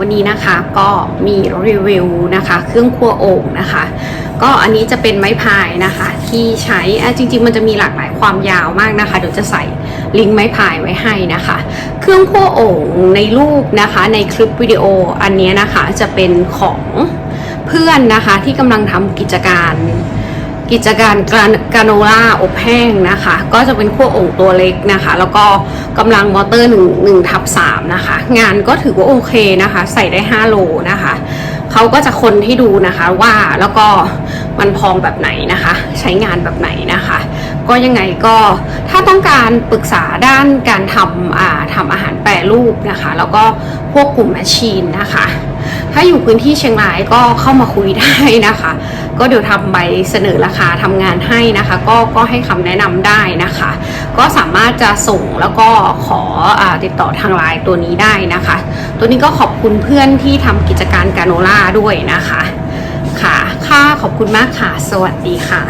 วันนี้นะคะก็มีรีวิวนะคะ เครื่องครัวโอ่งนะคะ ก็อันนี้จะเป็นไม้พายนะคะ ที่ใช้จริง ๆ มันจะมีหลากหลายความยาวมากนะคะ เดี๋ยวจะใส่ลิงก์ไม้พายไว้ให้นะคะ เครื่องครัวโอ่งในรูปนะคะ ในคลิปวิดีโออันนี้นะคะจะเป็นของเพื่อนนะคะที่กำลังทำกิจการ กิจการกานกาโนล่าอบแห้งนะคะ ก็จะเป็นขั้วโอ่งตัวเล็กนะคะ แล้วก็กำลังมอเตอร์1 1ทับ3นะคะ งานก็ถือว่าโอเคนะคะ ใส่ได้ 5 โลนะคะเขาก็จะคนให้ดูนะคะว่าแล้วก็มันพองแบบไหนนะคะ ใช้งานแบบไหนนะคะ ก็ยังไงก็ถ้าต้องการปรึกษาด้านการทำอ่าทำอาหารแปรรูปนะคะ แล้วก็พวกกลุ่มแมชชีนนะคะ ถ้าอยู่พื้นที่เชียงรายก็เข้ามาคุยได้นะคะ ก็เดี๋ยวทำใบเสนอราคาทำงานให้นะคะ ก็ก็ให้คำแนะนำได้นะคะ ก็สามารถจะส่งแล้วก็ขออติดต่อทางไลน์ตัวนี้ได้นะคะ ตัวนี้ก็ขอบคุณเพื่อนที่ทำกิจการกาโนล่าด้วยนะคะ ค่ะ ค่ะขอบคุณมากค่ะ สวัสดีค่ะ